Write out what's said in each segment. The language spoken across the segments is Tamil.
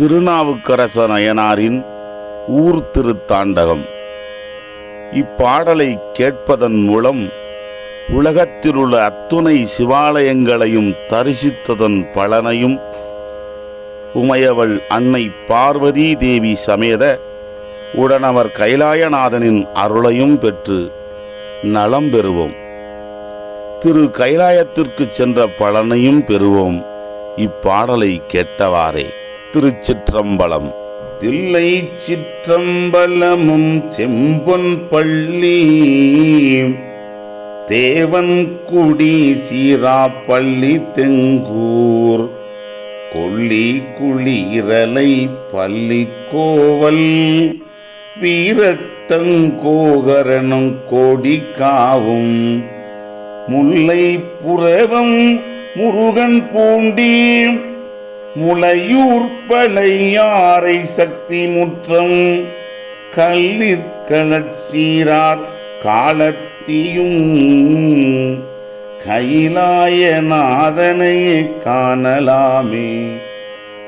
திருநாவுக்கரச நயனாரின் ஊர் திருத்தாண்டகம். இப்பாடலை கேட்பதன் மூலம் உலகத்திலுள்ள அத்துணை சிவாலயங்களையும் தரிசித்ததன் பலனையும் உமையவள் அன்னை பார்வதி தேவி சமேத உடனவர் கைலாயநாதனின் அருளையும் பெற்று நலம் பெறுவோம். திரு கைலாயத்திற்கு சென்ற பலனையும் பெறுவோம் இப்பாடலை கேட்டவாறே. திருச்சிற்றம்பலம். தில்லை சிற்றம்பலமும் செம்பொன் பள்ளி தேவன் குடி சீரா பள்ளி தெங்கூர் கொள்ளி குளிரலை பள்ளி கோவல் வீரத்தங்கோகரனும் கோடி காவும் முல்லை புறவம் முருகன் பூண்டீம் முளையூர் பழையாறை சக்தி முற்றம். கல்லிற்களற்சீரார் காலத்தியும். கைலாயநாதனையே காணலாமே.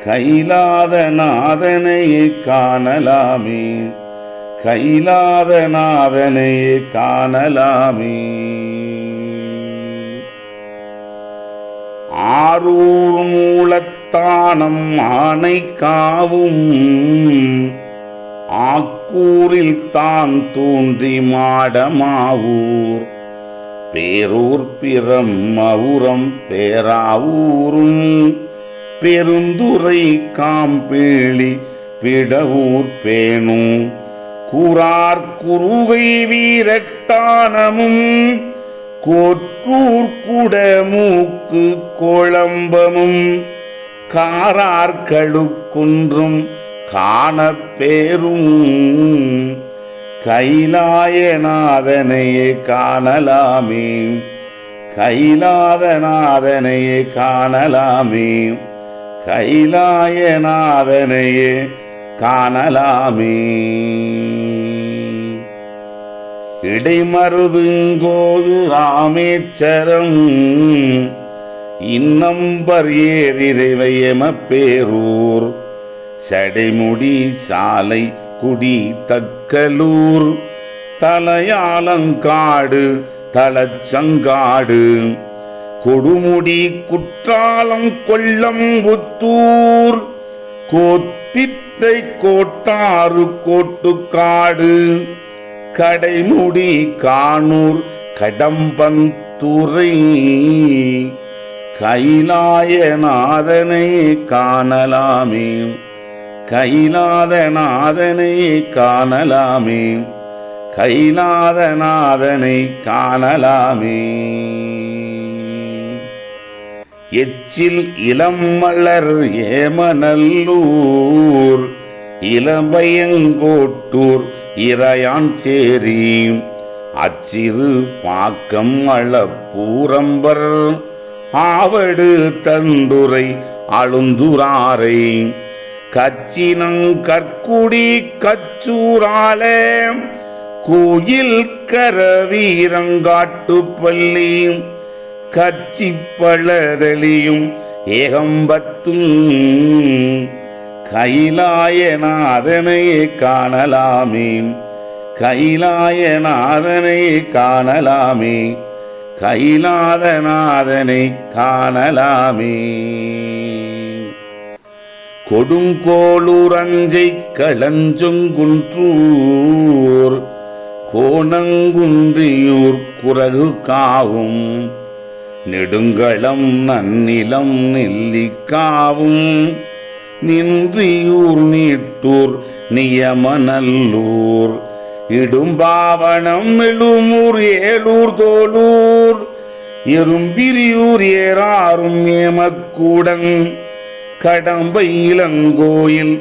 கைலாதநாதனையே காணலாமே. கைலாதநாதனையே காணலாமே. ஆரூர் மூலத்தானம் ஆனை காவும். ஆக்கூரில் தான் தோன்றி மாடமாவூர் பேரூர் பிறம் மவுரம் பேராவூரும் பெருந்துரை காம்பேளி பிடவூர் பேணும் கூறார் குருகை வீரட்டானமும். கோற்றூர் குடமூக்கு கோளம்பமும். காரார்களுக்குன்றும் காணப்பேரும் கைலாயநாதனையே காணலாமே. கைலாதநாதனையே காணலாமே. கைலாயநாதனையே காணலாமே. இடைமருதுங்கோது ராமேச்சரம். இன்னம்பர் ஏறிறைவையம பேரூர். சடைமுடி சாலை குடி தக்கலூர். தலையாலங்காடு தலச்சங்காடு. கொடுமுடி குற்றாலம் கொல்லம் புத்தூர் கோத்தித்தை கோட்டாறு கோட்டுக்காடு. கடைமுடி காணூர் கடம்பந்துறை கைலாயநாதனை காணலாமே. கைலாதநாதனை காணலாமே. கைலாதநாதனை காணலாமே. எச்சில் இளம் மலர் ஏமநல்லூர் இளம்பயங்கோட்டூர் இறையான் சேரி அச்சிறு பாக்கம் அளப்பூரம்பர் ஆவடு தண்டுரை அழுந்துராரை கச்சினங்கற்குடி கச்சூராலே கோயில் கரவீரங்காட்டு பள்ளி கச்சி பழதலியும் ஏகம்பத்தும் கைலாயநாதனையே காணலாமே. கைலாயநாதனையே காணலாமே. கைலாதநாதனை காணலாமே. கொடுங்கோளுரஞ்சை களஞ்சுங்குன்றூர் கோணங்குன்றியூர் குரகு காவும் நெடுங்களம் நன்னிலம் நெல்லிக்காவும் நின்றியூர் நீட்டூர் நியமநல்லூர் இடும்பாவனம் எழுமூர் ஏலூர் தோலூர். எறும்பிரியூர் ஏறாரும் ஏமக்கூடங் கடம்பை இளங்கோயில்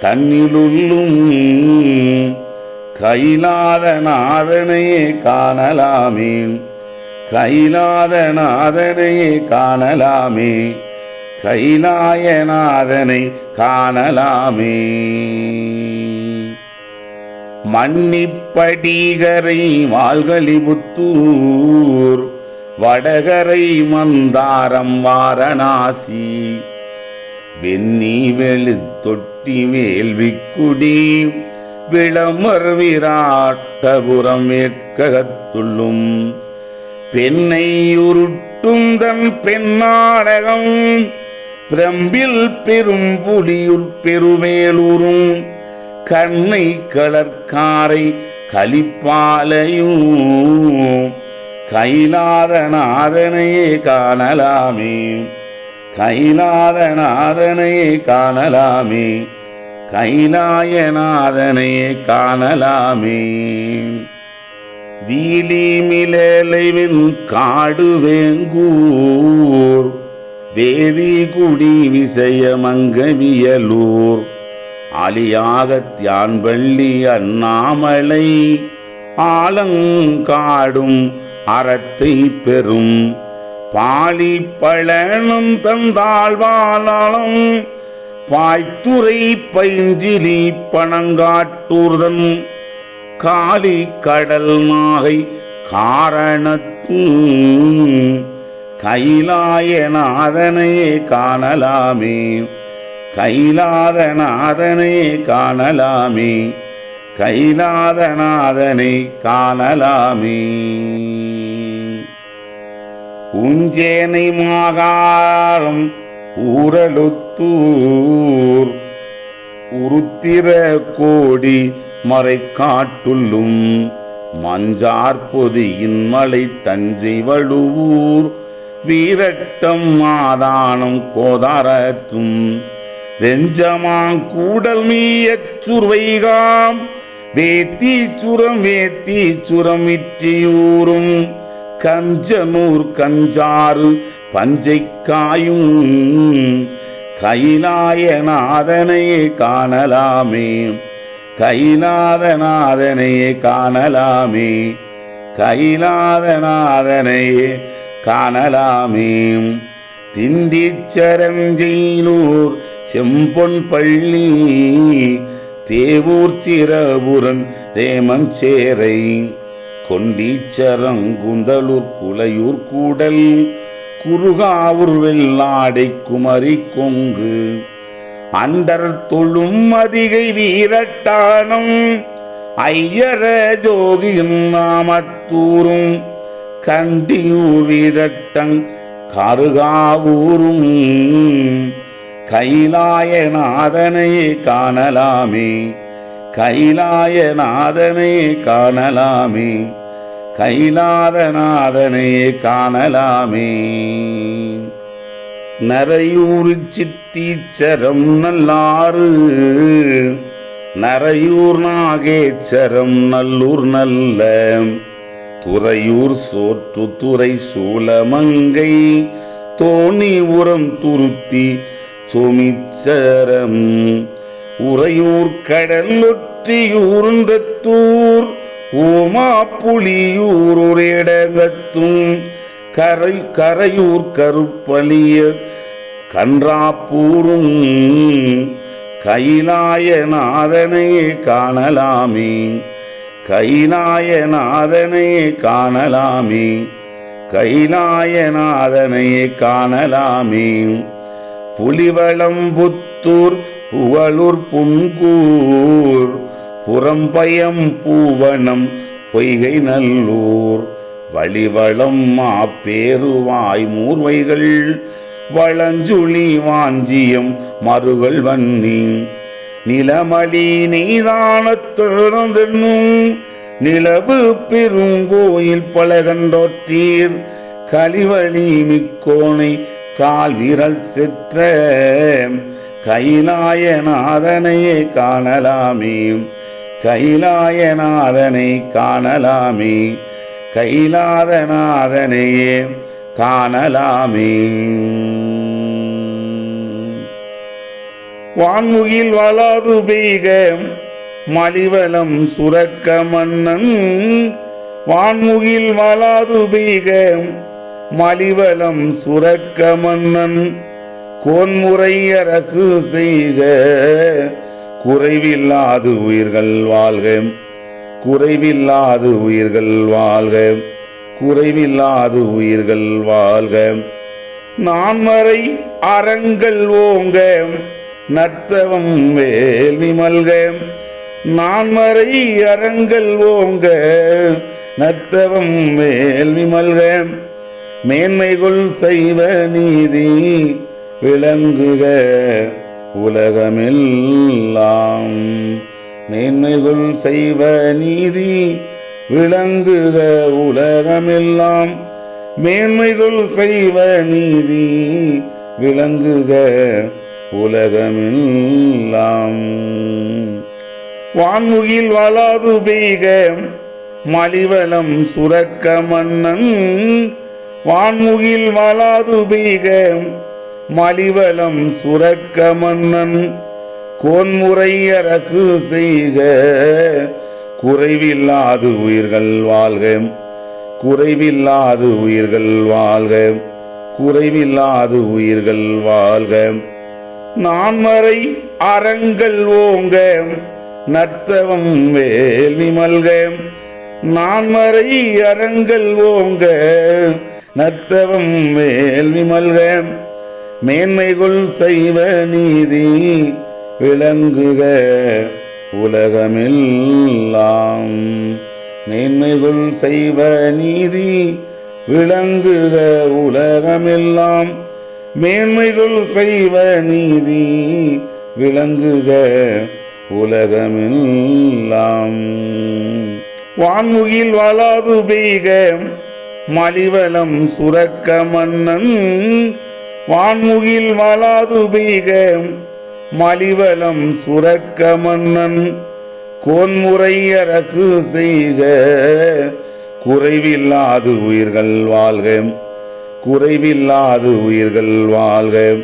தன்னிலுள்ளும். கைலாதநாதனையே காணலாமே. கைலாதநாதனையே காணலாமே. கைலாயநாதனை காணலாமே. மன்னிப்படிகரை மால்களிபுத்தூர் வடகரை மந்தாரம் வாரணாசி வெண்ணி வெளு தொட்டி வேள்விக்குடி விளமர் விராட்டபுரம் வேட்ககத்துள்ளும். பெண்ணை உருட்டும் தன் பெண்ணாடகம் பிரம்பில் பெரும் புலியுள் பெருவேலூரும் கண்ணை கலர்காரை கலிப்பாலையும் கைலாதநாதனையே காணலாமே கைலாதநாதனையே காணலாமே கைலாயநாதனையே காணலாமே. வீலி மிளலைவின் காடு வேங்கூர் வேதி குடி விசயமங்கவியலூர் அலியாக வள்ளி அண்ணாமலை ஆலங்காடும் அறத்தை பெறும். பாலி பழனும் தந்தாழ்வாளம் பாய்த்துறை பைஞ்சிலி பணங்காட்டூர்தன். காலி கடல் நாகை காரணத்து கைலாயநாதனையே காணலாமே. கைலாதநாதனை காணலாமே கைலாதநாதனை காணலாமே. உஞ்சேனை மாகாரம் ஊரலுத்தூர் உருத்திர கோடி மறை காட்டுள்ளும் மஞ்சார் பொதியின் மலை தஞ்சை வழுவூர் வீரட்டம் மாதானம் கோதாரத்தும் வெஞ்சமாங்கூடல் மீயச்சுர்வைகாம் வேத்தி சுரம் வேத்தி சுரம் இற்றியூரும் கஞ்சனூர் கஞ்சாறு பஞ்சைக்காயும் கைலாயநாதனையே காணலாமே. கைலாதநாதனையே காணலாமே. கைலாதநாதனையே காணலாமே. திண்டிச்சரஞ்செயிலூர் செம்பொன் பள்ளி தேவூர் சிரபுரன் ரேமஞ்சேரை கொண்டீச்சரங்குந்தலூர் குலையூர் கூடல் குருகாவூர் வெள்ளாடை குமரி கொங்கு. அண்டர் தொழும் அதிகை வீரட்டானம் ஐயர ஜோகியின் நாமத்தூரும் கண்டியூர் வீரட்டங் கருகாவூரும். கைலாயநாதனை காணலாமே. கைலாயநாதனை காணலாமே. கைலாதநாதனை காணலாமே. நரையூர் சித்தீச்சரம் நல்லாறு. நரையூர் நாகேச்சரம் நல்லூர் நல்ல. துறையூர் சோற்று துறை சூலமங்கை தோணி உரம் துருத்தி சுமிச்சரம். உறையூர் கடலொற்றியூர்ந்த தூர் ஓமா புலியூர் ஒரேடகத்தும் கரை கரையூர் கருப்பலியர் கன்றாப்பூரும். கைலாயநாதனையே காணலாமே. கைலாயநாதனையே காணலாமே. கைலாயநாதனையே காணலாமே. புலிவளம்புத்தூர் புகழூர் புன்கூர் புறம்பயம் பூவனம் பொய்கை நல்லூர் வழிவளம் மாப்பேருவாய் மூர்வைகள் வளஞ்சுழி வாஞ்சியம் மறுகள் வன்னி நிலமலி நீதானத்தென்னும் நிலவு பெருங்கோயில் பலகன்றோற்றீர் கலிவழி மிக்கோனை கால் விரல் செற்ற. கைலாயநாதனையே காணலாமே. கைலாயநாதனை காணலாமே. கைலாதநாதனையே காணலாமே. வான்முகில் வளாது பெய்க. மலிவலம் சுரக்க மன்னன். வான்முகில் வளாது பெய்க. மலிவலம் சுரக்க மன்னன் கோன்முறை அரசு செய்க குறைவில்லாது உயிர்கள் வாழ்க. குறைவில்லாது உயிர்கள் வாழ்க. குறைவில்லாது உயிர்கள் வாழ்க. நான்மறை அறங்கள் ஓங்க நத்தவம் வேல் மல்க நான்மறை அறங்கள் ஓங்க நத்தவம் வேள்வி மல்க மேன்மைகுள் செய்வ நீதி விளங்குக உலகமெல்லாம். மேன்மைகுள் செய்வ நீதி விளங்குக உலகமெல்லாம். மேன்மைகுள் செய்வ நீதி விளங்குக உலகமெல்லாம். வான்முகில் வளாது பெய்க மலிவலம் சுரக்க மன்னன். வான்முகில் மலாது பெய்க மலிவலம் சுரக்க மன்னன். கோன்முறை அரசு செய்க குறைவில்லாது உயிர்கள் வாழ்க. குறைவில்லாது உயிர்கள் வாழ்க குறைவில்லாது உயிர்கள் வாழ்க. நான்மறை அறங்கள் ஓங்க நர்த்தவம் வேள்வி மல்க. நான்மறை அறங்கள் ஓங்க நர்த்தவம் மேல் மல்க மேன்மைகுள் செய்வ நீதி விளங்குக. உலகமெல்லாம் மேன்மைகுள் செய்வ நீதி விளங்குக. உலகமெல்லாம் மேன்மைகுள் செய்வ நீதி விளங்குக. உலகமெல்லாம் வான்முகில் வாழாது பெய்க. மலிவலம் சுரக்க மன்னன் வான்முகில் மலாது பெய்க. மலிவலம் சுரக்க மன்னன் கோன்முறை அரசு செய்க. குறைவில்லாது உயிர்கள் வாழ்க. குறைவில்லாது உயிர்கள் வாழ்க.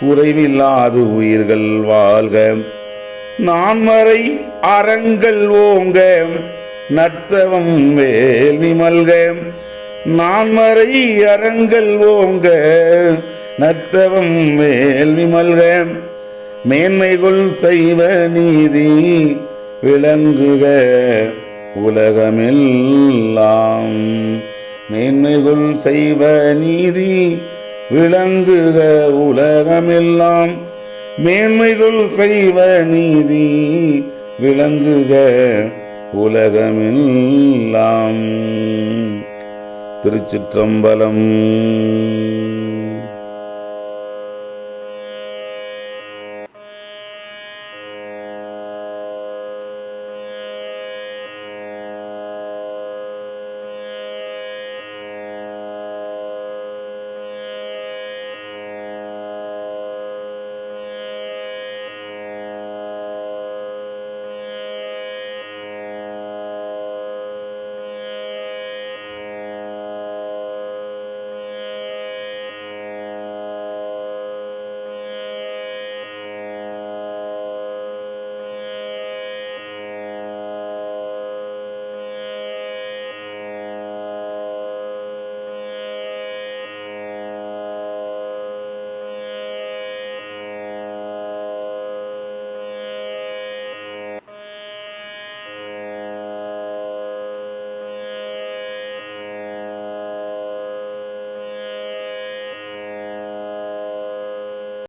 குறைவில்லாது உயிர்கள் வாழ்க. நான்மறை அறங்கள் ஓங்க. நர்த்தவம் வேல் மல்க நான்மறை அறங்கள் ஓங்க நர்த்தவம் வேள்வி மல்க மேன்மைகுள் செய்வ நீதி விளங்குக உலகமெல்லாம். மேன்மைகுள் செய்வ நீதி விளங்குக உலகமெல்லாம். மேன்மைகுள் செய்வ நீதி விளங்குக உலகமெல்லாம். திருச்சிற்றம்பலம்.